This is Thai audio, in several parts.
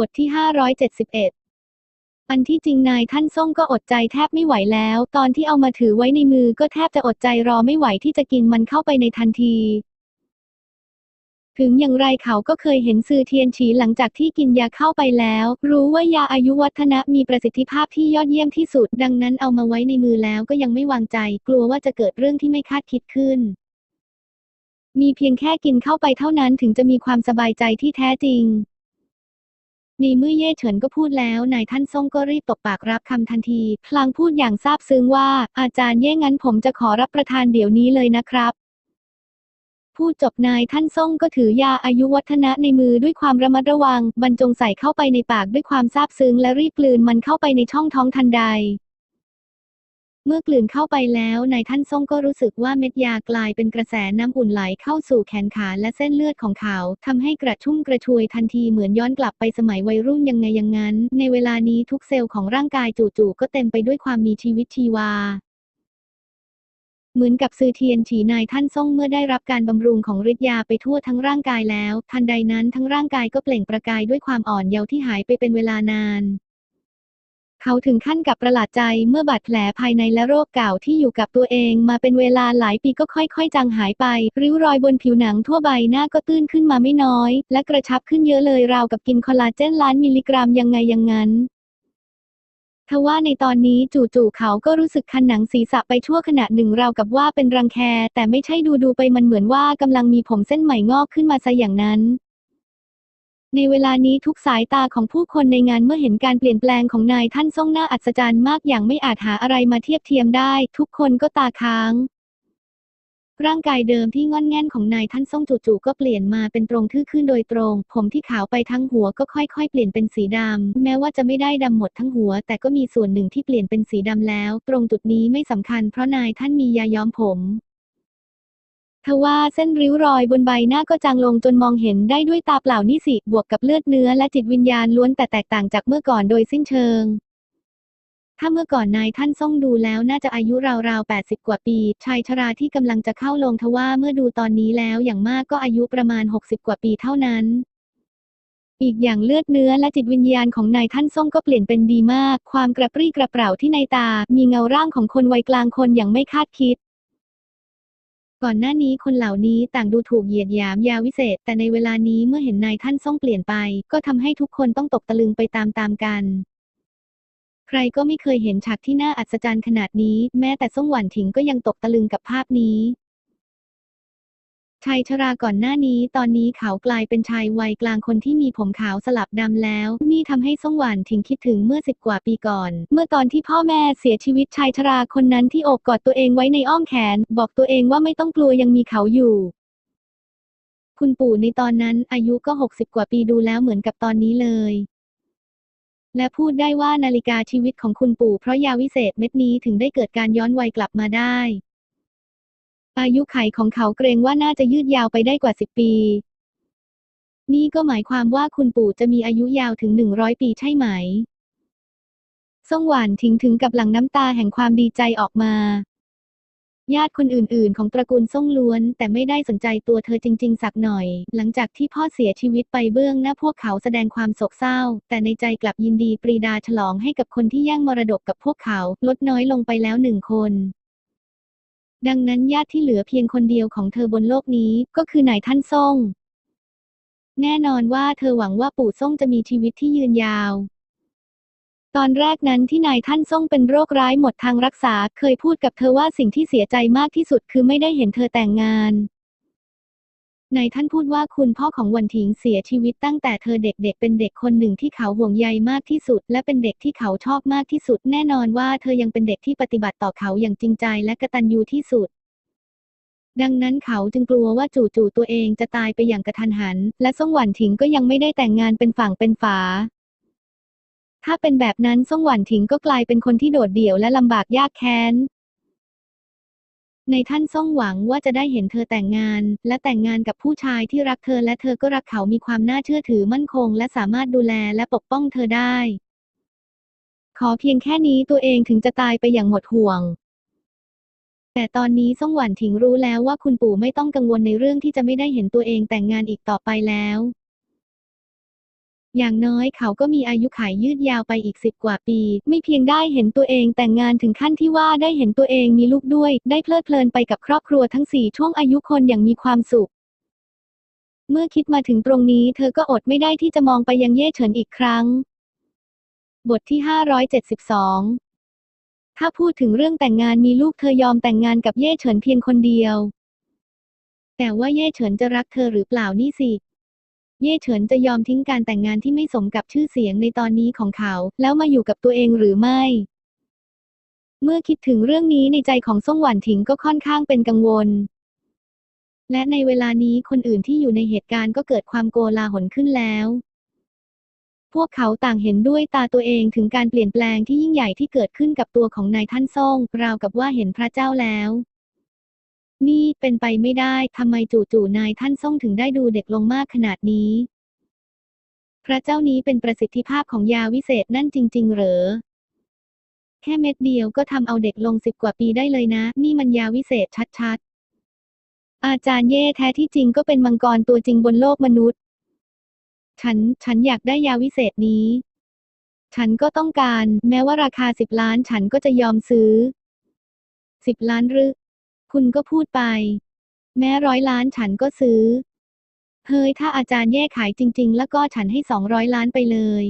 บทที่ 571 อันที่จริงนายท่านส่งก็อดใจแทบไม่ไหวแล้ว ตอนที่เอามาถือไว้ในมือก็แทบจะอดใจรอไม่ไหวที่จะกินมันเข้าไปในทันที ถึงอย่างไรเขาก็เคยเห็นซือเทียนฉีหลังจากที่กินยาเข้าไปแล้ว รู้ว่ายาอายุวัฒนะมีประสิทธิภาพที่ยอดเยี่ยมที่สุด ดังนั้นเอามาไว้ในมือแล้วก็ยังไม่วางใจ กลัวว่าจะเกิดเรื่องที่ไม่คาดคิดขึ้นมีเพียงแค่กินเข้าไปเท่านั้นถึงจะมีความสบายใจที่แท้จริง ดีเมื่อเย่เฉินก็พูดแล้ว นายท่านซ่งก็รีบตบปากรับคำทันที พลางพูดอย่างซาบซึ้งว่า อาจารย์เย่งั้นผมจะขอรับประทานเดี๋ยวนี้เลยนะครับพูดจบนายท่านซ่งก็ถือยาอายุวัฒนะในมือด้วยความระมัดระวัง บรรจงใส่เข้าไปในปากด้วยความซาบซึ้งและรีบกลืนมันเข้าไปในช่องท้องทันใด มื่อกลืนเข้าไปแล้วนายท่านซ่งก็รู้สึกว่าเม็ดยากลายเป็นกระแสน้ำอุ่นไหลเข้าสู่แขนขาและเส้นเลือดของเขาทำให้กระชุ่มกระชวยทันทีเหมือนย้อนกลับไปสมัยวัยรุ่นยังไงอย่างนั้น ในเวลานี้ทุกเซลล์ของร่างกายจู่ๆก็เต็มไปด้วยความมีชีวิตชีวาเหมือนกับซือเทียนฉีนายท่านซ่งเมื่อได้รับการบำรุงของฤทธิ์ยาไปทั่วทั้งร่างกายแล้ว ทันใดนั้นทั้งร่างกายก็เปล่งประกายด้วยความอ่อนเยาว์ที่หายไปเป็นเวลานาน เขาถึงขั้นกับประหลาดใจเมื่อบาดแผลภายในและโรคเก่าที่อยู่กับตัวเองมาเป็นเวลาหลายปีก็ค่อยๆ จางหายไป ริ้วรอยบนผิวหนังทั่วใบหน้าก็ตื้นขึ้นมาไม่น้อย และกระชับขึ้นเยอะเลยราวกับกินคอลลาเจนล้านมิลลิกรัมยังไงอย่างนั้นทว่าในตอนนี้จู่ๆเขาก็รู้สึกคันหนังศีรษะไปชั่วขณะหนึ่งราวกับว่าเป็นรังแคแต่ไม่ใช่ดูๆไปมันเหมือนว่ากำลังมีผมเส้นใหม่งอกขึ้นมาซะอย่างนั้น ในเวลานี้ทุกสายตาของผู้คนในงานเมื่อเห็นการเปลี่ยนแปลงของนายท่านทรงหน่าอัศจรรย์มากอย่างไม่อาจหาอะไรมาเทียบเทียมได้ ทุกคนก็ตาค้าง ร่างกายเดิมที่งอนแง่นของนายท่านทรงจู่ๆก็เปลี่ยนมาเป็นตรงทื่อขึ้นโดยตรง ผมที่ขาวไปทั้งหัวก็ค่อยๆ เปลี่ยนเป็นสีดำแม้ว่าจะไม่ได้ดำหมดทั้งหัว แต่ก็มีส่วนหนึ่งที่เปลี่ยนเป็นสีดำแล้ว ตรงจุดนี้ไม่สำคัญเพราะนายท่านมียาย้อมผม ทว่าเส้นริ้วรอยบนใบหน้าก็จางลงจนมองเห็นได้ด้วยตาเปล่านี่สิ บวกกับเลือดเนื้อและจิตวิญญาณล้วนแต่แตกต่างจากเมื่อก่อนโดยสิ้นเชิง ถ้าเมื่อก่อนนายท่านทรงดูแล้วน่าจะอายุราวๆ 80 กว่าปี ชายชราที่กำลังจะเข้าลงทว่าเมื่อดูตอนนี้แล้วอย่างมากก็อายุประมาณ 60 กว่าปีเท่านั้นอีกอย่างเลือดเนื้อและจิตวิญญาณของนายท่านทรงก็เปลี่ยนเป็นดีมาก ความกระปรี้กระเปร่าที่ในตา มีเงาร่างของคนวัยกลางคนอย่างไม่คาดคิด ก่อนหน้านี้คนเหล่านี้ต่างดูถูกเหยียดหยามยาวิเศษ แต่ในเวลานี้เมื่อเห็นนายท่านทรงเปลี่ยนไป ก็ทำให้ทุกคนต้องตกตะลึงไปตามๆกัน ใครก็ไม่เคยเห็นฉากที่น่าอัศจรรย์ขนาดนี้ แม้แต่ซ่งหวันถิงก็ยังตกตะลึงกับภาพนี้ ชายชราก่อนหน้านี้ตอนนี้เขากลายเป็นชายวัยกลางคนที่มีผมขาวสลับดำแล้ว นี่ทำให้ซ่งหวันถิงคิดถึงเมื่อสิบกว่าปีก่อน เมื่อตอนที่พ่อแม่เสียชีวิตชายชราคนนั้นที่โอบกอดตัวเองไว้ในอ้อมแขน บอกตัวเองว่าไม่ต้องกลัวยังมีเขาอยู่ คุณปู่ในตอนนั้นอายุก็หกสิบกว่าปีดูแล้วเหมือนกับตอนนี้เลยและพูดได้ว่านาฬิกาชีวิตของคุณปู่เพราะยาวิเศษเม็ดนี้ถึงได้เกิดการย้อนวัยกลับมาได้ อายุไขของเขาเกรงว่าน่าจะยืดยาวไปได้กว่าสิบปี นี่ก็หมายความว่าคุณปู่จะมีอายุยาวถึงหนึ่งร้อยปีใช่ไหมซ่งหวานทิ้งถึงกับหลังน้ำตาแห่งความดีใจออกมา ญาติคนอื่นๆ ของตระกูลซ่งล้วน แต่ไม่ได้สนใจตัวเธอจริง ๆ สักหน่อย หลังจากที่พ่อเสียชีวิตไปเบื้องหน้าพวกเขาแสดงความโศกเศร้า แต่ในใจกลับยินดีปรีดาฉลองให้กับคนที่แย่งมรดกกับพวกเขา ลดน้อยลงไปแล้วหนึ่งคน ดังนั้นญาติที่เหลือเพียงคนเดียวของเธอบนโลกนี้ก็คือนายท่านซ่ง แน่นอนว่าเธอหวังว่าปู่ซ่งจะมีชีวิตที่ยืนยาว ตอนแรกนั้นที่นายท่านซ่งเป็นโรคร้ายหมดทางรักษา เคยพูดกับเธอว่าสิ่งที่เสียใจมากที่สุดคือไม่ได้เห็นเธอแต่งงาน นายท่านพูดว่าคุณพ่อของวันถิงเสียชีวิตตั้งแต่เธอเด็กๆเป็นเด็กคนหนึ่งที่เขาห่วงใยมากที่สุด และเป็นเด็กที่เขาชอบมากที่สุด แน่นอนว่าเธอยังเป็นเด็กที่ปฏิบัติต่อเขาอย่างจริงใจและกตัญญูที่สุด ดังนั้นเขาจึงกลัวว่าจู่ๆตัวเองจะตายไปอย่างกระทันหัน และซ่งหวันถิงก็ยังไม่ได้แต่งงานเป็นฝั่งเป็นฝา ถ้าเป็นแบบนั้นซ่งหวันถิงก็กลายเป็นคนที่โดดเดี่ยวและลำบากยากแค้น ในท่านซ่งหวังว่าจะได้เห็นเธอแต่งงาน และแต่งงานกับผู้ชายที่รักเธอและเธอก็รักเขามีความน่าเชื่อถือมั่นคง และสามารถดูแลและปกป้องเธอได้ ขอเพียงแค่นี้ตัวเองถึงจะตายไปอย่างหมดห่วงแต่ตอนนี้ซ่งหวันถิงรู้แล้วว่าคุณปู่ไม่ต้องกังวลในเรื่องที่จะไม่ได้เห็นตัวเองแต่งงานอีกต่อไปแล้ว อย่างน้อยเขาก็มีอายุขัยยืดยาวไปอีกสิบกว่าปี ไม่เพียงได้เห็นตัวเองแต่งงานถึงขั้นที่ว่าได้เห็นตัวเองมีลูกด้วย ได้เพลิดเพลินไปกับครอบครัวทั้งสี่ช่วงอายุคนอย่างมีความสุข เมื่อคิดมาถึงตรงนี้เธอก็อดไม่ได้ที่จะมองไปยังเย่เฉินอีกครั้ง บทที่ 572 ถ้าพูดถึงเรื่องแต่งงานมีลูกเธอยอมแต่งงานกับเย่เฉินเพียงคนเดียว แต่ว่าเย่เฉินจะรักเธอหรือเปล่านี่สิ เย่เฉินจะยอมทิ้งการแต่งงานที่ไม่สมกับชื่อเสียงในตอนนี้ของเขา แล้วมาอยู่กับตัวเองหรือไม่ เมื่อคิดถึงเรื่องนี้ในใจของซ่งหวันถิงก็ค่อนข้างเป็นกังวล และในเวลานี้คนอื่นที่อยู่ในเหตุการณ์ก็เกิดความโกลาหลขึ้นแล้ว พวกเขาต่างเห็นด้วยตาตัวเองถึงการเปลี่ยนแปลงที่ยิ่งใหญ่ที่เกิดขึ้นกับตัวของนายท่านซ่งราวกับว่าเห็นพระเจ้าแล้ว นี่เป็นไปไม่ได้ทำไมจู่ๆนายท่านซ่งถึงได้ดูเด็กลงมากขนาดนี้ พระเจ้านี้เป็นประสิทธิภาพของยาวิเศษนั่นจริง ๆ เหรอ แค่เม็ดเดียวก็ทำเอาเด็กลงสิบกว่าปีได้เลยนะ นี่มันยาวิเศษชัดๆ อาจารย์เย่แท้ที่จริงก็เป็นมังกรตัวจริงบนโลกมนุษย์ ฉัน ฉันอยากได้ยาวิเศษนี้ ฉันก็ต้องการ แม้ว่าราคาสิบล้านฉันก็จะยอมซื้อสิบล้านหรือ คุณก็พูดไป แม้ร้อยล้านฉันก็ซื้อ เฮ้ยถ้าอาจารย์แย่ขายจริง ๆ แล้วก็ฉันให้สองร้อยล้านไปเลย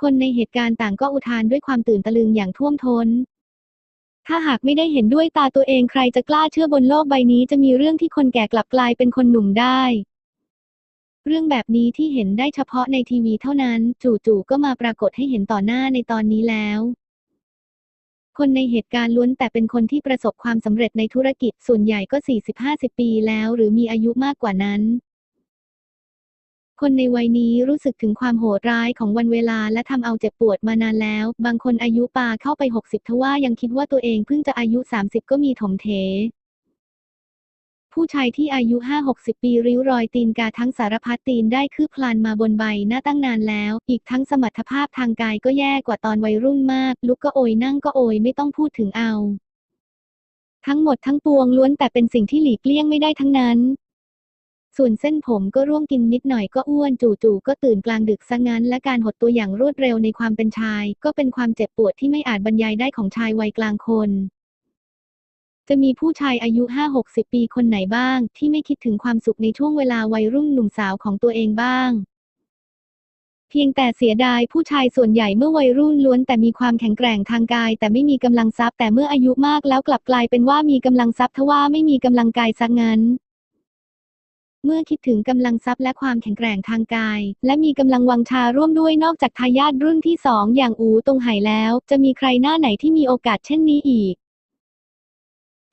คนในเหตุการณ์ต่างก็อุทานด้วยความตื่นตะลึงอย่างท่วมท้น ถ้าหากไม่ได้เห็นด้วยตาตัวเองใครจะกล้าเชื่อบนโลกใบนี้จะมีเรื่องที่คนแก่กลับกลายเป็นคนหนุ่มได้ เรื่องแบบนี้ที่เห็นได้เฉพาะในทีวีเท่านั้น จู่ๆก็มาปรากฏให้เห็นต่อหน้าในตอนนี้แล้ว คนในเหตุการณ์ล้วนแต่เป็นคนที่ประสบความสำเร็จในธุรกิจส่วนใหญ่ก็ 40-50 ปีแล้ว หรือมีอายุมากกว่านั้น คนในวัยนี้รู้สึกถึงความโหดร้ายของวันเวลาและทำเอาเจ็บปวดมานานแล้ว บางคนอายุปาเข้าไป 60 ทว่ายังคิดว่าตัวเองเพิ่งจะอายุ 30 ก็มีถมเท ผู้ชายที่อายุ 5-60 ปีริ้วรอยตีนกาทั้งสารพัดตีนได้คืบคลานมาบนใบหน้าตั้งนานแล้ว อีกทั้งสมรรถภาพทางกายก็แย่กว่าตอนวัยรุ่นมาก ลุกก็โอยนั่งก็โอยไม่ต้องพูดถึงเอา ทั้งหมดทั้งปวงล้วนแต่เป็นสิ่งที่หลีกเลี่ยงไม่ได้ทั้งนั้น ส่วนเส้นผมก็ร่วงกินนิดหน่อยก็อ้วนจู่ๆก็ตื่นกลางดึกซะงั้น และการหดตัวอย่างรวดเร็วในความเป็นชาย ก็เป็นความเจ็บปวดที่ไม่อาจบรรยายได้ของชายวัยกลางคน จะมีผู้ชายอายุ 5-60 ปีคนไหนบ้าง ที่ไม่คิดถึงความสุขในช่วงเวลาวัยรุ่นหนุ่มสาวของตัวเองบ้าง เพียงแต่เสียดายผู้ชายส่วนใหญ่เมื่อวัยรุ่นล้วนแต่มีความแข็งแกร่งทางกาย แต่ไม่มีกำลังทรัพย์แต่เมื่ออายุมากแล้วกลับกลายเป็นว่ามีกำลังทรัพย์ทว่าไม่มีกำลังกายซะงั้นเมื่อคิดถึงกำลังทรัพย์และความแข็งแกร่งทางกาย และมีกำลังวังชาร่วมด้วยนอกจากทายาทรุ่นที่สองอย่างอูตงไห่แล้ว จะมีใครหน้าไหนที่มีโอกาสเช่นนี้อีก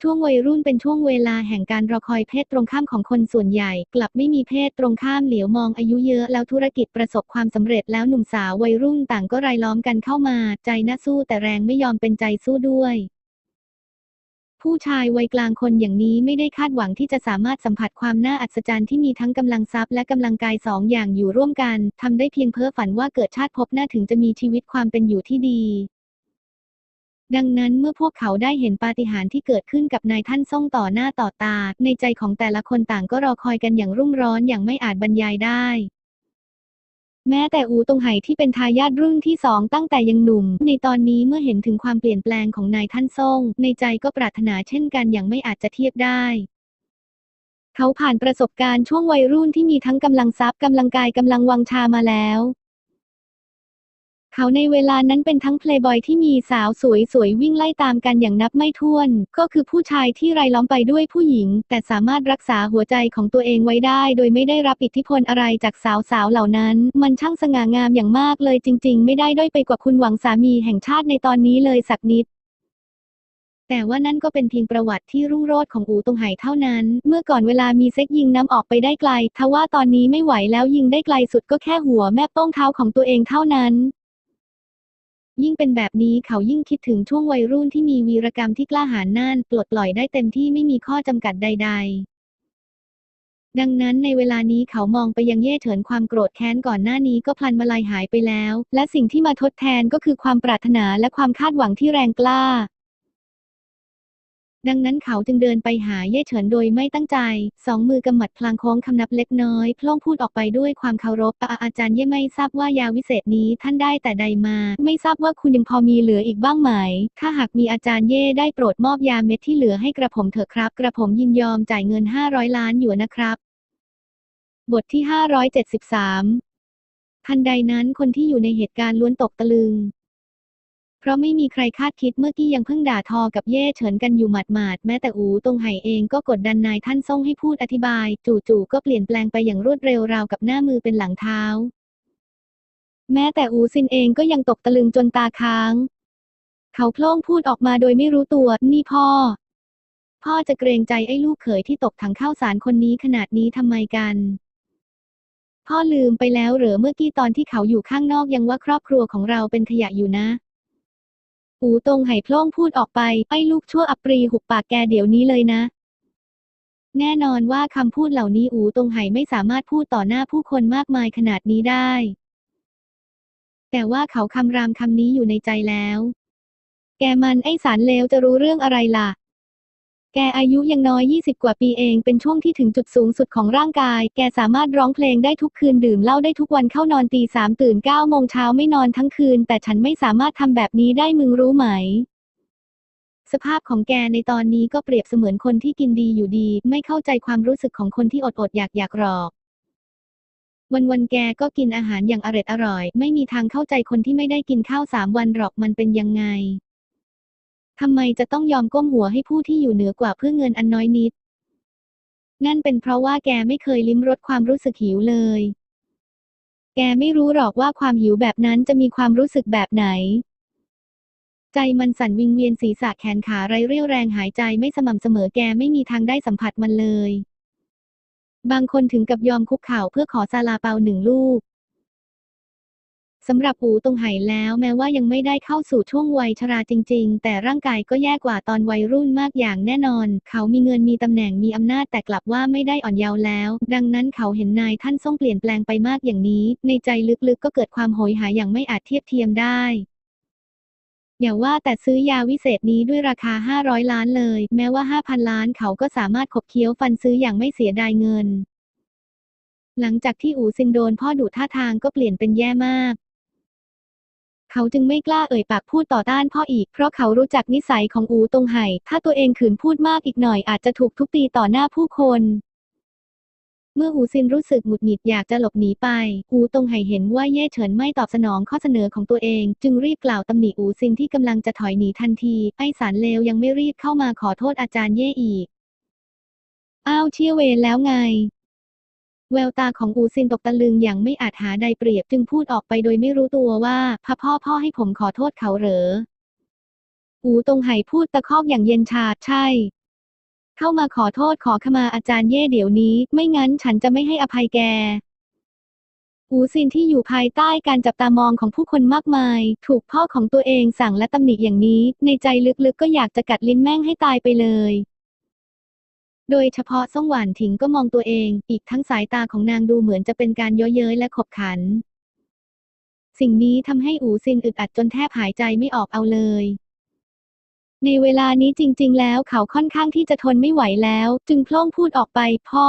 ช่วงวัยรุ่นเป็นช่วงเวลาแห่งการรอคอยเพศตรงข้ามของคนส่วนใหญ่ กลับไม่มีเพศตรงข้ามเหลียวมองอายุเยอะแล้วธุรกิจประสบความสำเร็จแล้วหนุ่มสาววัยรุ่นต่างก็รายล้อมกันเข้ามาใจน่าสู้แต่แรงไม่ยอมเป็นใจสู้ด้วย ผู้ชายวัยกลางคนอย่างนี้ไม่ได้คาดหวังที่จะสามารถสัมผัสความน่าอัศจรรย์ที่มีทั้งกำลังทรัพย์และกำลังกายสองอย่างอยู่ร่วมกันทำได้เพียงเพ้อฝันว่าเกิดชาติภพหน้าถึงจะมีชีวิตความเป็นอยู่ที่ดี ดังนั้นเมื่อพวกเขาได้เห็นปาฏิหาริย์ที่เกิดขึ้นกับนายท่านซ่งต่อหน้าต่อตา ในใจของแต่ละคนต่างก็รอคอยกันอย่างรุ่มร้อนอย่างไม่อาจบรรยายได้ แม้แต่อูตงไห่ที่เป็นทายาทรุ่นที่สองตั้งแต่ยังหนุ่ม ในตอนนี้เมื่อเห็นถึงความเปลี่ยนแปลงของนายท่านซ่งในใจก็ปรารถนาเช่นกันอย่างไม่อาจจะเทียบได้เขาผ่านประสบการณ์ช่วงวัยรุ่นที่มีทั้งกำลังทรัพย์กำลังกายกำลังวังชามาแล้ว เขาในเวลานั้นเป็นทั้งเพลย์บอยที่มีสาวสวยๆวิ่งไล่ตามกันอย่างนับไม่ถ้วน ก็คือผู้ชายที่รายล้อมไปด้วยผู้หญิง แต่สามารถรักษาหัวใจของตัวเองไว้ได้ โดยไม่ได้รับอิทธิพลอะไรจากสาวๆเหล่านั้น มันช่างสง่างามอย่างมากเลยจริง ๆ ไม่ได้ด้อยไปกว่าคุณหวังสามีแห่งชาติในตอนนี้เลยสักนิดแต่ว่านั่นก็เป็นเพียงประวัติที่รุ่งโรจน์ของอูตงไห่เท่านั้น เมื่อก่อนเวลามีเซ็กยิงน้ำออกไปได้ไกล ทว่าตอนนี้ไม่ไหวแล้วยิงได้ไกลสุดก็แค่หัวแม่โป้งเท้าของตัวเองเท่านั้น ยิ่งเป็นแบบนี้เขายิ่งคิดถึงช่วงวัยรุ่นที่มีวีรกรรมที่กล้าหาญน่านปลดปล่อยได้เต็มที่ไม่มีข้อจำกัดใด ๆดังนั้นในเวลานี้เขามองไปยังเย่เถินความโกรธแค้นก่อนหน้านี้ก็พลันมาลายหายไปแล้ว และสิ่งที่มาทดแทนก็คือความปรารถนาและความคาดหวังที่แรงกล้า ดังนั้นเขาจึงเดินไปหาเย่เฉินโดยไม่ตั้งใจ สองมือกำหมัดพลางโค้งคำนับเล็กน้อยพล่องพูดออกไปด้วยความเคารพอาอาจารย์เย่ไม่ทราบว่ายาวิเศษนี้ท่านได้แต่ใดมา ไม่ทราบว่าคุณยังพอมีเหลืออีกบ้างไหม ถ้าหากมีอาจารย์เย่ได้โปรดมอบยาเม็ดที่เหลือให้กระผมเถอะครับ กระผมยินยอมจ่ายเงิน 500 ล้านหยวนนะครับ บทที่ 573ทันใดนั้นคนที่อยู่ในเหตุการณ์ล้วนตกตะลึง ราะไม่มีใครคาดคิดเมื่อกี้ยังเพิ่งด่าทอกับเย่เฉินกันอยู่หมาดๆ แม้แต่อูตรงไห่เองก็กดดันนายท่านส่งให้พูดอธิบาย จู่ๆก็เปลี่ยนแปลงไปอย่างรวดเร็วราวกับหน้ามือเป็นหลังเท้า แม้แต่อูซินเองก็ยังตกตะลึงจนตาค้าง เขาโพล่งพูดออกมาโดยไม่รู้ตัว นี่พ่อ พ่อจะเกรงใจไอ้ลูกเขยที่ตกถังข้าวสารคนนี้ขนาดนี้ทำไมกันพ่อลืมไปแล้วเหรอเมื่อกี้ตอนที่เขาอยู่ข้างนอกยังว่าครอบครัวของเราเป็นขยะอยู่นะ อูตงไห่พล่งพูดออกไป ไอ้ลูกชั่วอัปรีหุบปากแกเดี๋ยวนี้เลยนะ แน่นอนว่าคำพูดเหล่านี้อูตงไห่ไม่สามารถพูดต่อหน้าผู้คนมากมายขนาดนี้ได้ แต่ว่าเขาคำรามคำนี้อยู่ในใจแล้ว แกมันไอ้สารเลวจะรู้เรื่องอะไรล่ะ แกอายุยังน้อย 20 กว่าปีเอง เป็นช่วงที่ถึงจุดสูงสุดของร่างกาย แกสามารถร้องเพลงได้ทุกคืนดื่มเหล้าได้ทุกวันเข้านอนตีสามตื่นเก้าโมงเช้าไม่นอนทั้งคืน แต่ฉันไม่สามารถทำแบบนี้ได้มึงรู้ไหม สภาพของแกในตอนนี้ก็เปรียบเสมือนคนที่กินดีอยู่ดี ไม่เข้าใจความรู้สึกของคนที่อดอดอยากอยากหรอกวันวันแกก็กินอาหารอย่างอร็ดอร่อย ไม่มีทางเข้าใจคนที่ไม่ได้กินข้าวสามวันหรอกมันเป็นยังไง ทำไมจะต้องยอมก้มหัวให้ผู้ที่อยู่เหนือกว่าเพื่อเงินอันน้อยนิด นั่นเป็นเพราะว่าแกไม่เคยลิ้มรสความรู้สึกหิวเลย แกไม่รู้หรอกว่าความหิวแบบนั้นจะมีความรู้สึกแบบไหน ใจมันสั่นวิงเวียนศีรษะแขนขาไรเรี่ยวแรงหายใจไม่สม่ำเสมอแกไม่มีทางได้สัมผัสมันเลย บางคนถึงกับยอมคุกเข่าเพื่อขอซาลาเปาหนึ่งลูก สำหรับหูตรงไหแล้วแม้ว่ายังไม่ได้เข้าสู่ช่วงวัยชราจริง ๆ แต่ร่างกายก็แย่กว่าตอนวัยรุ่นมากอย่างแน่นอน เขามีเงินมีตำแหน่งมีอำนาจแต่กลับว่าไม่ได้อ่อนเยาว์แล้ว ดังนั้นเขาเห็นนายท่านทรงเปลี่ยนแปลงไปมากอย่างนี้ ในใจลึกๆก็เกิดความโหยหาอย่างไม่อาจเทียบเทียมได้อย่าว่าแต่ซื้อยาวิเศษนี้ด้วยราคา 500 ล้านเลย แม้ว่า 5,000 ล้านเขาก็สามารถขบเคี้ยวฟันซื้ออย่างไม่เสียดายเงิน หลังจากที่อูซินโดนพ่อดุท่าทางก็เปลี่ยนเป็นแย่มาก เขาจึงไม่กล้าเอ่ยปากพูดต่อต้านพ่ออีก เพราะเขารู้จักนิสัยของอูตงไห่ ถ้าตัวเองขืนพูดมากอีกหน่อยอาจจะถูกทุบตีต่อหน้าผู้คนเมื่ออูซินรู้สึกหงุดหงิดอยากจะหลบหนีไป อูตงไห่เห็นว่าเย่เฉินไม่ตอบสนองข้อเสนอของตัวเอง จึงรีบกล่าวตำหนิอูซินที่กำลังจะถอยหนีทันที ไอ้สารเลวยังไม่รีบเข้ามาขอโทษอาจารย์เย่อีก อ้าวเชี่ยเวรแล้วไง แววตาของอูซินตกตะลึงอย่างไม่อาจหาใดเปรียบจึงพูดออกไปโดยไม่รู้ตัวว่าพ่อพ่อพ่อให้ผมขอโทษเขาเหรอ อูตรงไห่พูดตะคอกอย่างเย็นชาใช่ เข้ามาขอโทษขอขมาอาจารย์เย่เดี๋ยวนี้ ไม่งั้นฉันจะไม่ให้อภัยแก อูซินที่อยู่ภายใต้การจับตามองของผู้คนมากมาย ถูกพ่อของตัวเองสั่งและตำหนิอย่างนี้ ในใจลึกๆก็อยากจะกัดลิ้นแม่งให้ตายไปเลย โดยเฉพาะซ่งหวานถิงก็มองตัวเอง อีกทั้งสายตาของนางดูเหมือนจะเป็นการเย้อเย้ยและขบขัน สิ่งนี้ทำให้อูซินอึดอัดจนแทบหายใจไม่ออกเอาเลย ในเวลานี้จริง ๆ แล้วเขาค่อนข้างที่จะทนไม่ไหวแล้ว จึงพล่งพูดออกไป พ่อ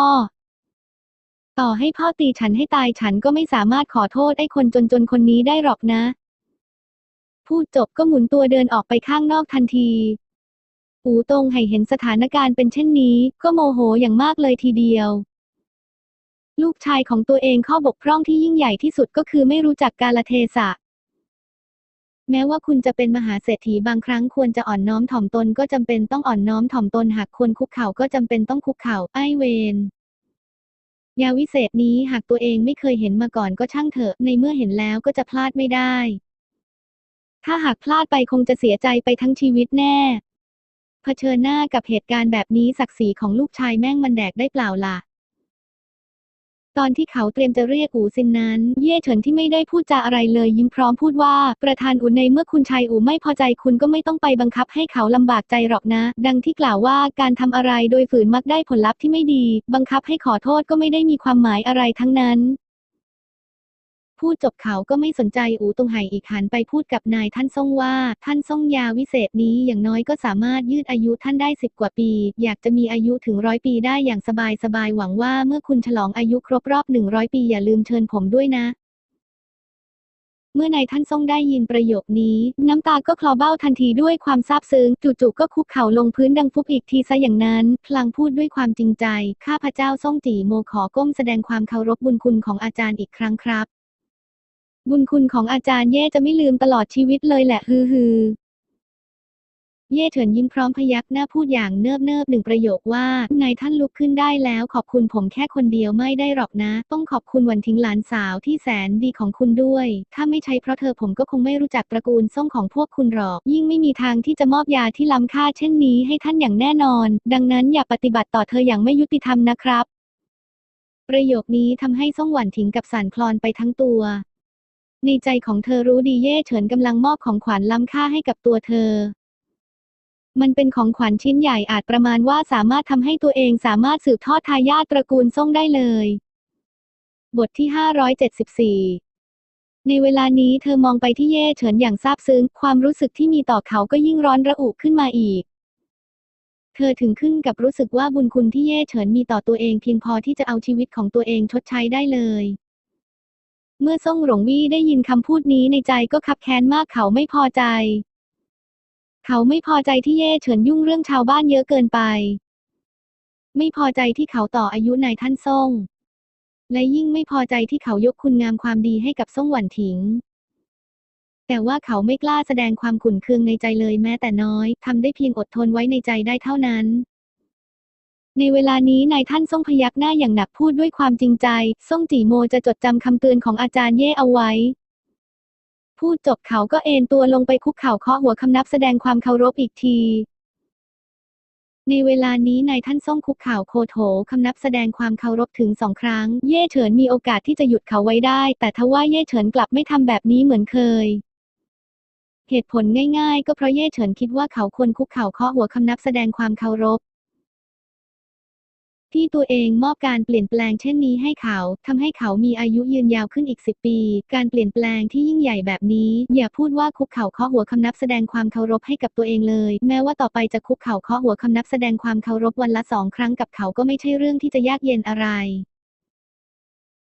ต่อให้พ่อตีฉันให้ตายฉันก็ไม่สามารถขอโทษไอ้คนจนๆคนนี้ได้หรอกนะ พูดจบก็หมุนตัวเดินออกไปข้างนอกทันที อูตงไห่เห็นสถานการณ์เป็นเช่นนี้ ก็โมโหอย่างมากเลยทีเดียว ลูกชายของตัวเองข้อบกพร่องที่ยิ่งใหญ่ที่สุดก็คือไม่รู้จักกาลเทศะ แม้ว่าคุณจะเป็นมหาเศรษฐีบางครั้งควรจะอ่อนน้อมถ่อมตนก็จำเป็นต้องอ่อนน้อมถ่อมตนหากควรคุกเข่าก็จำเป็นต้องคุกเข่าไอ้เวนยาวิเศษนี้หากตัวเองไม่เคยเห็นมาก่อนก็ช่างเถอะ ในเมื่อเห็นแล้วก็จะพลาดไม่ได้ ถ้าหากพลาดไปคงจะเสียใจไปทั้งชีวิตแน่ ผชิญหน้ากับเหตุการณ์แบบนี้ศักดิ์ศรีของลูกชายแม่งมันแดกได้เปล่าล่ะ ตอนที่เขาเตรียมจะเรียกอูซินนั้น เย่เฉินที่ไม่ได้พูดจาอะไรเลยยิ้มพร้อมพูดว่า ประธานอูในเมื่อคุณชายอูไม่พอใจคุณก็ไม่ต้องไปบังคับให้เขาลำบากใจหรอกนะ ดังที่กล่าวว่าการทำอะไรโดยฝืนมักได้ผลลัพธ์ที่ไม่ดี บังคับให้ขอโทษก็ไม่ได้มีความหมายอะไรทั้งนั้น พูดจบเขาก็ไม่สนใจอูตงไห่อีกหันไปพูดกับนายท่านซ่งว่า ท่านซ่งยาวิเศษนี้อย่างน้อยก็สามารถยืดอายุท่านได้สิบกว่าปี อยากจะมีอายุถึงร้อยปีได้อย่างสบายสบายๆหวังว่าเมื่อคุณฉลองอายุครบรอบหนึ่งร้อยปีอย่าลืมเชิญผมด้วยนะเมื่อนายท่านทรงได้ยินประโยคนี้ น้ำตาก็คลอเบ้าทันทีด้วยความซาบซึ้งจู่ๆก็คุกเข่าลงพื้นดังฟุบอีกทีซะอย่างนั้น พลางพูดด้วยความจริงใจ ข้าพเจ้าซ่งจีโมขอก้มแสดงความเคารพบุญคุณของอาจารย์อีกครั้งครับ บุญคุณของอาจารย์เย่จะไม่ลืมตลอดชีวิตเลยแหละฮือฮือเย่เฉินยิ้มพร้อมพยักหน้าพูดอย่างเนิบเนิบหนึ่งประโยคว่านายท่านลุกขึ้นได้แล้วขอบคุณผมแค่คนเดียวไม่ได้หรอกนะ ต้องขอบคุณวันทิ้งหลานสาวที่แสนดีของคุณด้วย ถ้าไม่ใช่เพราะเธอผมก็คงไม่รู้จักตระกูลส่งของพวกคุณหรอก ยิ่งไม่มีทางที่จะมอบยาที่ล้ำค่าเช่นนี้ให้ท่านอย่างแน่นอน ดังนั้นอย่าปฏิบัติต่อเธออย่างไม่ยุติธรรมนะครับประโยคนี้ทำให้ซ่งหวันถิงกับสันคลอนไปทั้งตัว ในใจของเธอรู้ดีเย่เฉินกำลังมอบของขวัญล้ำค่าให้กับตัวเธอ มันเป็นของขวัญชิ้นใหญ่อาจประมาณว่าสามารถทำให้ตัวเองสามารถสืบทอดทายาทตระกูลซ่งได้เลย บทที่ 574 ในเวลานี้เธอมองไปที่เย่เฉินอย่างซาบซึ้ง ความรู้สึกที่มีต่อเขาก็ยิ่งร้อนระอุขึ้นมาอีกเธอถึงขึ้นกับรู้สึกว่าบุญคุณที่เย่เฉินมีต่อตัวเองเพียงพอที่จะเอาชีวิตของตัวเองชดใช้ได้เลย เมื่อซ่งหลงวี่ได้ยินคำพูดนี้ในใจก็คับแค้นมากเขาไม่พอใจ เขาไม่พอใจที่เย่เฉินยุ่งเรื่องชาวบ้านเยอะเกินไป ไม่พอใจที่เขาต่ออายุนายท่านซ่ง และยิ่งไม่พอใจที่เขายกคุณงามความดีให้กับซ่งหวันถิง แต่ว่าเขาไม่กล้าแสดงความขุ่นเคืองในใจเลยแม้แต่น้อยทำได้เพียงอดทนไว้ในใจได้เท่านั้น ในเวลานี้นายท่านซ่งพยักหน้าอย่างหนักพูดด้วยความจริงใจซ่งจีโมจะจดจำคำเตือนของอาจารย์เย่เอาไว้ พูดจบเขาก็เอนตัวลงไปคุกเข่าเคาะหัวคำนับแสดงความเคารพอีกทีในเวลานี้นายท่านซ่งคุกเข่าโคโถคำนับแสดงความเคารพถึงสองครั้ง เย่เฉินมีโอกาสที่จะหยุดเขาไว้ได้ แต่ทว่าเย่เฉินกลับไม่ทำแบบนี้เหมือนเคย เหตุผลง่ายๆ ก็เพราะเย่เฉินคิดว่าเขาควรคุกเข่าเคาะหัวคำนับแสดงความเคารพ ที่ตัวเองมอบการเปลี่ยนแปลงเช่นนี้ให้เขาทำให้เขามีอายุยืนยาวขึ้นอีกสิปี การเปลี่ยนแปลงที่ยิ่งใหญ่แบบนี้ อย่าพูดว่าคุกเข่าเคาะหัวคำนับแสดงความเคารพให้กับตัวเองเลย แม้ว่าต่อไปจะคุกเข่าเคาะหัวคำนับแสดงความเคารพวันละสองครั้งกับเขาก็ไม่ใช่เรื่องที่จะยากเย็นอะไร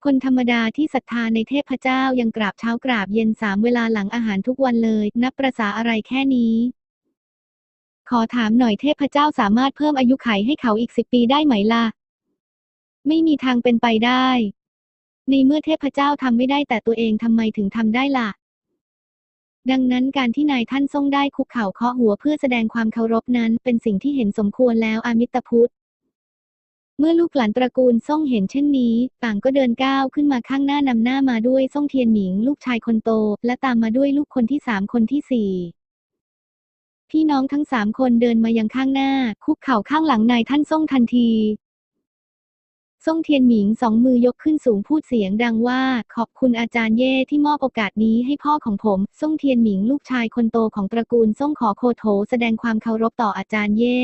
คนธรรมดาที่ศรัทธาในเทพเจ้ายังกราบเช้ากราบเย็นสามเวลาหลังอาหารทุกวันเลย นับประษาอะไรแค่นี้ ขอถามหน่อยเทพเจ้าสามารถเพิ่มอายุไขให้เขาอีกสิบปีได้ไหมล่ะ ไม่มีทางเป็นไปได้ ในเมื่อเทพเจ้าทำไม่ได้แต่ตัวเองทำไมถึงทำได้ล่ะ ดังนั้นการที่นายท่านทรงได้คุกเข่าเคาะหัวเพื่อแสดงความเคารพนั้น เป็นสิ่งที่เห็นสมควรแล้วอามิตรพุทธเมื่อลูกหลานตระกูลซ่งเห็นเช่นนี้ ต่างก็เดินก้าวขึ้นมาข้างหน้านำหน้ามาด้วยซ่งเทียนหมิง ลูกชายคนโต และตามมาด้วยลูกคนที่สามคนที่สี่พี่น้องทั้งสามคนเดินมายังข้างหน้า คุกเข่าข้างหลังนายท่านซ่งทันที ซ่งเทียนหมิงสองมือยกขึ้นสูงพูดเสียงดังว่า ขอบคุณอาจารย์เย่ที่มอบโอกาสนี้ให้พ่อของผม ซ่งเทียนหมิงลูกชายคนโตของตระกูลซ่งขอโคโถแสดงความเคารพต่ออาจารย์เย่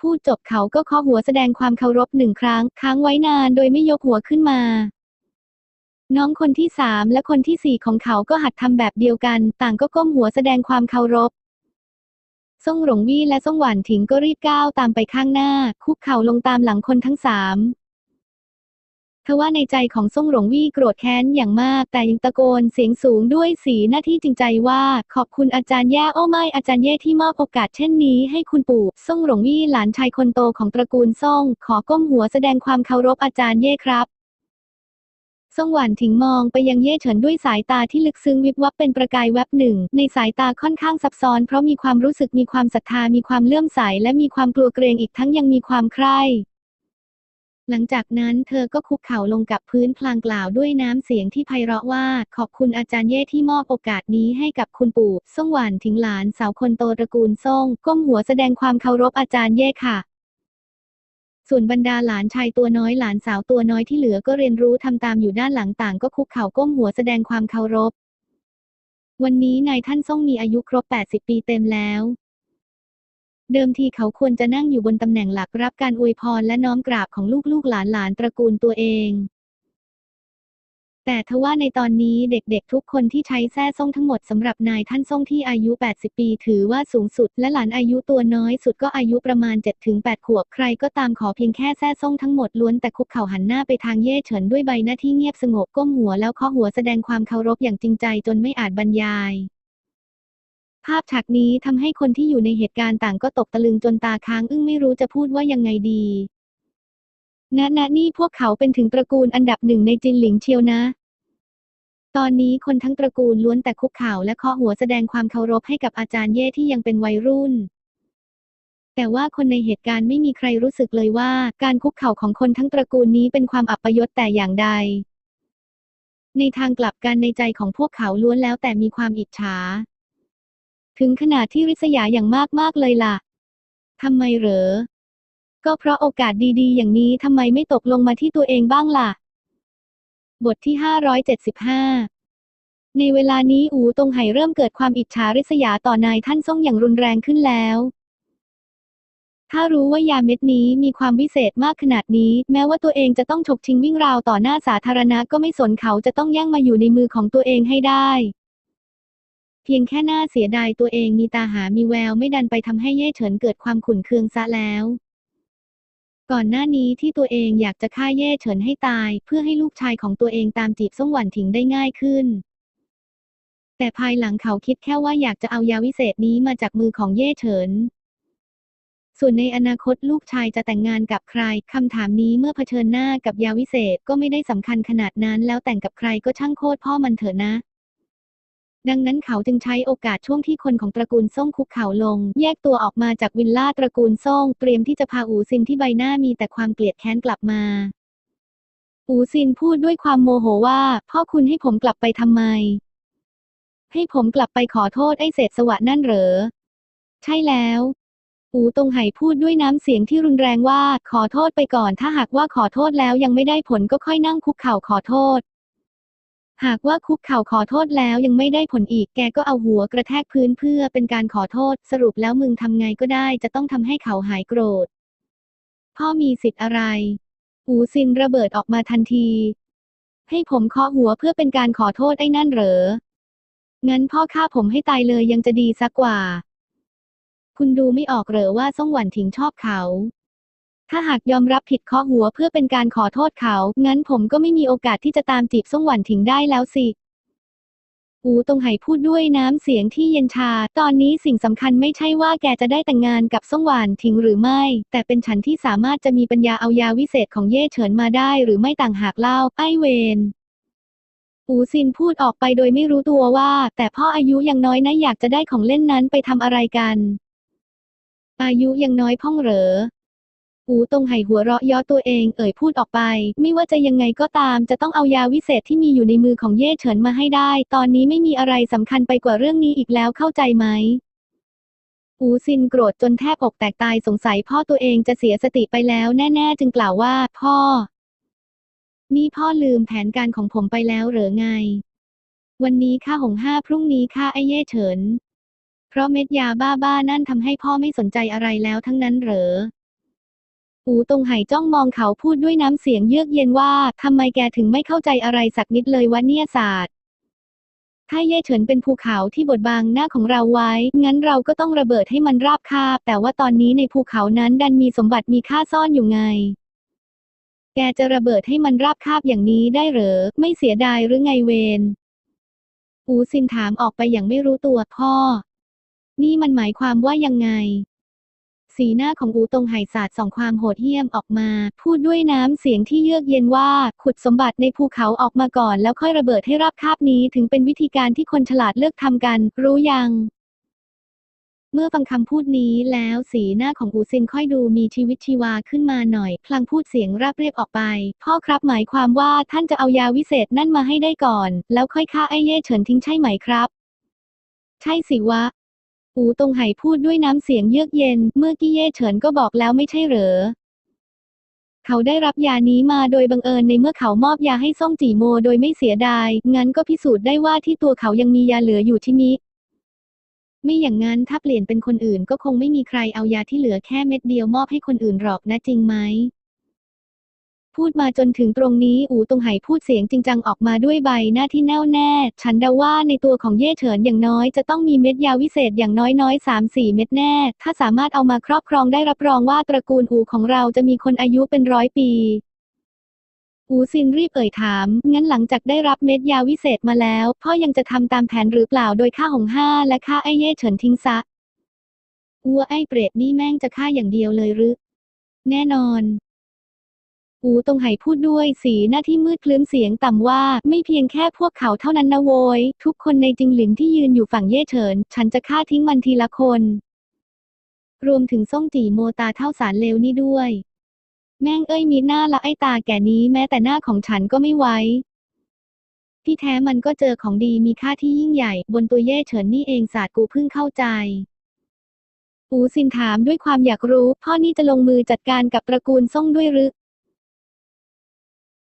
พูดจบเขาก็เคาะหัวแสดงความเคารพหนึ่งครั้ง ค้างไว้นานโดยไม่ยกหัวขึ้นมา น้องคนที่สามและคนที่สี่ของเขาก็หัดทำแบบเดียวกัน ต่างก็ก้มหัวแสดงความเคารพ ซ่งหลงวี่และซ่งหวานถิงก็รีบก้าวตามไปข้างหน้า คุกเข่าลงตามหลังคนทั้งสามทว่าในใจของซ่งหลงวี่โกรธแค้นอย่างมาก แต่ยังตะโกนเสียงสูงด้วยสีหน้าที่จริงใจว่า ขอบคุณอาจารย์แย่โอ้ไม่อาจารย์เย่ที่มอบโอกาสเช่นนี้ให้คุณปู่ซ่งหลงวี่หลานชายคนโตของตระกูลซ่งขอก้มหัวแสดงความเคารพอาจารย์เย่ครับ ซ่งหวานถิงมองไปยังเย่เฉินด้วยสายตาที่ลึกซึ้งวิบวับเป็นประกายแวบหนึ่ง ในสายตาค่อนข้างซับซ้อนเพราะมีความรู้สึกมีความศรัทธามีความเลื่อมใสและมีความกลัวเกรงอีกทั้งยังมีความใคร่หลังจากนั้นเธอก็คุกเข่าลงกับพื้นพลางกล่าวด้วยน้ำเสียงที่ไพเราะว่า ขอบคุณอาจารย์เย่ที่มอบโอกาสนี้ให้กับคุณปู่ซ่งหวานถิงหลานสาวคนโตตระกูลซ่งก้มหัวแสดงความเคารพอาจารย์เย่ค่ะ ส่วนบรรดาหลานชายตัวน้อยหลานสาวตัวน้อยที่เหลือก็เรียนรู้ทำตามอยู่ด้านหลังต่างก็คุกเข่าก้มหัวแสดงความเคารพ วันนี้นายท่านซ่งมีอายุครบ 80 ปีเต็มแล้ว เดิมทีเขาควรจะนั่งอยู่บนตำแหน่งหลักรับการอวยพรและน้อมกราบของลูกๆหลานๆตระกูลตัวเอง แต่ทว่าในตอนนี้เด็กๆทุกคนที่ใช้แส้ซ่งทั้งหมดสำหรับนายท่านซ่งที่อายุ 80 ปีถือว่าสูงสุด และหลานอายุตัวน้อยสุดก็อายุประมาณ 7-8 ขวบใครก็ตามขอเพียงแค่แส้ซ่งทั้งหมดล้วนแต่คุกเข่าหันหน้าไปทางเย่เฉินด้วยใบหน้าที่เงียบสงบก้มหัวแล้วเคาะหัวแสดงความเคารพอย่างจริงใจจนไม่อาจบรรยาย ภาพฉากนี้ทำให้คนที่อยู่ในเหตุการณ์ต่างก็ตกตะลึงจนตาค้างอึ้งไม่รู้จะพูดว่ายังไงดี ณณนี่พวกเขาเป็นถึงตระกูลอันดับหนึ่งในจินหลิงเชียวนะ ตอนนี้คนทั้งตระกูลล้วนแต่คุกเข่าและเคาะหัวแสดงความเคารพให้กับอาจารย์เย่ที่ยังเป็นวัยรุ่น แต่ว่าคนในเหตุการณ์ไม่มีใครรู้สึกเลยว่า การคุกเข่าของคนทั้งตระกูลนี้เป็นความอัปยศแต่อย่างใด ในทางกลับกันในใจของพวกเขาล้วนแล้วแต่มีความอิจฉา ถึงขนาดที่ริษยาอย่างมากๆเลยล่ะทำไมเหรอ ก็เพราะโอกาสดีๆ อย่างนี้ทำไมไม่ตกลงมาที่ตัวเองบ้างล่ะ บทที่ 575 ในเวลานี้อูตงไห่เริ่มเกิดความอิจฉาริษยาต่อนายท่านซ่งอย่างรุนแรงขึ้นแล้ว ถ้ารู้ว่ายาเม็ดนี้มีความวิเศษมากขนาดนี้ แม้ว่าตัวเองจะต้องฉกชิงวิ่งราวต่อหน้าสาธารณะก็ไม่สนเขาจะต้องแย่งมาอยู่ในมือของตัวเองให้ได้เพียงแค่หน้าเสียดายตัวเองมีตาหามีแววไม่ดันไปทำให้เย่เฉินเกิดความขุ่นเคืองซะแล้ว ก่อนหน้านี้ที่ตัวเองอยากจะฆ่าเย่เฉินให้ตาย เพื่อให้ลูกชายของตัวเองตามจีบซ่งหวันถิงได้ง่ายขึ้น แต่ภายหลังเขาคิดแค่ว่าอยากจะเอายาวิเศษนี้มาจากมือของเย่เฉิน ส่วนในอนาคตลูกชายจะแต่งงานกับใครคำถามนี้เมื่อเผชิญหน้ากับยาวิเศษก็ไม่ได้สำคัญขนาดนั้น แล้วแต่งกับใครก็ช่างโคตรพ่อมันเถอะนะ ดังนั้นเขาจึงใช้โอกาสช่วงที่คนของตระกูลซ่งคุกเข่าลง แยกตัวออกมาจากวิลล่าตระกูลซ่งเตรียมที่จะพาอูซินที่ใบหน้ามีแต่ความเกลียดแค้นกลับมา อูซินพูดด้วยความโมโหว่า พ่อคุณให้ผมกลับไปทำไม ให้ผมกลับไปขอโทษไอ้เศษสวะนั่นเหรอ ใช่แล้วอูตงไห่พูดด้วยน้ำเสียงที่รุนแรงว่า ขอโทษไปก่อนถ้าหากว่าขอโทษแล้วยังไม่ได้ผลก็ค่อยนั่งคุกเข่าขอโทษ หากว่าคุกเข่าขอโทษแล้วยังไม่ได้ผลอีก แกก็เอาหัวกระแทกพื้นเพื่อเป็นการขอโทษ สรุปแล้วมึงทำไงก็ได้ จะต้องทำให้เขาหายโกรธ พ่อมีสิทธิ์อะไรอูซินระเบิดออกมาทันที ให้ผมเคาะหัวเพื่อเป็นการขอโทษไอ้นั่นเหรอ งั้นพ่อฆ่าผมให้ตายเลยยังจะดีสักกว่า คุณดูไม่ออกเหรอว่าซ่งหวันถิงชอบเขา ถ้าหากยอมรับผิดเคาะหัวเพื่อเป็นการขอโทษเขา งั้นผมก็ไม่มีโอกาสที่จะตามจีบซ่งหวันถิงได้แล้วสิ อูตงไห่พูดด้วยน้ำเสียงที่เย็นชา ตอนนี้สิ่งสำคัญไม่ใช่ว่าแกจะได้แต่งงานกับซ่งหวานถิงหรือไม่ แต่เป็นฉันที่สามารถจะมีปัญญาเอายาวิเศษของเย่เฉินมาได้หรือไม่ต่างหากเล่า ไอเวนอูซินพูดออกไปโดยไม่รู้ตัวว่า แต่พ่ออายุยังน้อยนะอยากจะได้ของเล่นนั้นไปทำอะไรกัน อายุยังน้อยพ่องเหรอ อูตงไห่หัวเราะย่อตัวเองเอ่ยพูดออกไป ไม่ว่าจะยังไงก็ตาม จะต้องเอายาวิเศษที่มีอยู่ในมือของเย่เฉินมาให้ได้ ตอนนี้ไม่มีอะไรสำคัญไปกว่าเรื่องนี้อีกแล้วเข้าใจไหมอูซินโกรธจนแทบอกแตกตายสงสัยพ่อตัวเองจะเสียสติไปแล้วแน่ ๆ จึงกล่าวว่า พ่อ นี่พ่อลืมแผนการของผมไปแล้วเหรอไง วันนี้ข้าหงห้าพรุ่งนี้ข้าไอเย่เฉิน เพราะเม็ดยาบ้าๆนั่นทำให้พ่อไม่สนใจอะไรแล้วทั้งนั้นเหรอ อูตงไห่จ้องมองเขาพูดด้วยน้ำเสียงเยือกเย็นว่าทำไมแกถึงไม่เข้าใจอะไรสักนิดเลยวะเนี่ยศาสตร์ถ้าเย่เฉินเป็นภูเขาที่บดบังหน้าของเราไว้ งั้นเราก็ต้องระเบิดให้มันราบคาบ แต่ว่าตอนนี้ในภูเขานั้นดันมีสมบัติมีค่าซ่อนอยู่ไง แกจะระเบิดให้มันราบคาบอย่างนี้ได้เหรอ ไม่เสียดายหรือไงเวนอูซินถามออกไปอย่างไม่รู้ตัวพ่อ นี่มันหมายความว่ายังไง สีหน้าของอูตงไห่ศาสตร์ส่องความโหดเหี้ยมออกมา พูดด้วยน้ำเสียงที่เยือกเย็นว่า ขุดสมบัติในภูเขาออกมาก่อนแล้วค่อยระเบิดให้ราบคาบนี้ถึงเป็นวิธีการที่คนฉลาดเลือกทำกัน รู้ยังเมื่อฟังคำพูดนี้แล้วสีหน้าของอูซินค่อยดูมีชีวิตชีวาขึ้นมาหน่อย พลางพูดเสียงราบเรียบออกไป พ่อครับหมายความว่าท่านจะเอายาวิเศษนั่นมาให้ได้ก่อน แล้วค่อยฆ่าไอ้เย่เฉินทิ้งใช่ไหมครับ ใช่สิวะ อูตงไห่พูดด้วยน้ำเสียงเยือกเย็น เมื่อกี้เย่เฉินก็บอกแล้วไม่ใช่เหรอ เขาได้รับยานี้มาโดยบังเอิญในเมื่อเขามอบยาให้ซ่องจีโมโดยไม่เสียดาย งั้นก็พิสูจน์ได้ว่าที่ตัวเขายังมียาเหลืออยู่ที่นี้ ไม่อย่างนั้นถ้าเปลี่ยนเป็นคนอื่นก็คงไม่มีใครเอายาที่เหลือแค่เม็ดเดียวมอบให้คนอื่นหรอกนะจริงไหม พูดมาจนถึงตรงนี้อูตงไหพูดเสียงจริงจังออกมาด้วยใบหน้าที่แน่วแน่ ฉันเดาว่าในตัวของเย่เฉินอย่างน้อยจะต้องมีเม็ดยาวิเศษอย่างน้อยๆ3-4เม็ดแน่ ถ้าสามารถเอามาครอบครองได้รับรองว่าตระกูลอูของเราจะมีคนอายุเป็นร้อยปี อูซินรีบเอ่ยถาม งั้นหลังจากได้รับเม็ดยาวิเศษมาแล้ว พ่อยังจะทำตามแผนหรือเปล่าโดยฆ่าหงห้าและฆ่าไอ้เย่เฉินทิ้งซะอัวไอ้เปรตนี่แม่งจะฆ่าอย่างเดียวเลยหรือแน่นอน อูตงไหพูดด้วยสีหน้าที่มืดคลื้มเสียงต่ำว่า ไม่เพียงแค่พวกเขาเท่านั้นนะโวย ทุกคนในจิงหลินที่ยืนอยู่ฝั่งเย่เฉิน ฉันจะฆ่าทิ้งมันทีละคน รวมถึงซ่งจีโมตาเท่าสารเลวนี่ด้วย แม่งเอ้ยมีหน้าละไอตาแก่นี้แม้แต่หน้าของฉันก็ไม่ไว้ที่แท้มันก็เจอของดีมีค่าที่ยิ่งใหญ่ บนตัวเย่เฉินนี่เองศาสตร์กูเพิ่งเข้าใจอูซินถามด้วยความอยากรู้ พ่อนี่จะลงมือจัดการกับตระกูลซ่งด้วยหรือ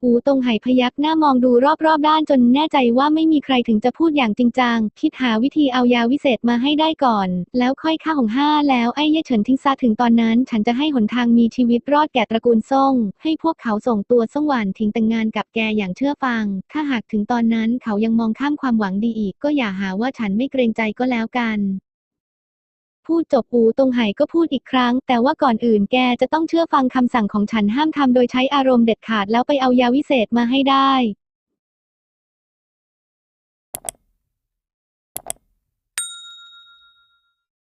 อูตงไหพยักหน้ามองดูรอบๆด้านจนแน่ใจว่าไม่มีใครถึงจะพูดอย่างจริงจัง คิดหาวิธีเอายาวิเศษมาให้ได้ก่อน แล้วค่อยฆ่าหงห้าแล้วไอ้เย่เฉินทิ้งซาถึงตอนนั้น ฉันจะให้หนทางมีชีวิตรอดแก่ตระกูลซ่ง ให้พวกเขาส่งตัวซ่งหวานทิ้งแต่งงานกับแกอย่างเชื่อฟัง ถ้าหากถึงตอนนั้นเขายังมองข้ามความหวังดีอีก ก็อย่าหาว่าฉันไม่เกรงใจก็แล้วกัน พูดจบอูตงไหก็พูดอีกครั้ง แต่ว่าก่อนอื่นแกจะต้องเชื่อฟังคำสั่งของฉันห้ามทำโดยใช้อารมณ์เด็ดขาดแล้วไปเอายาวิเศษมาให้ได้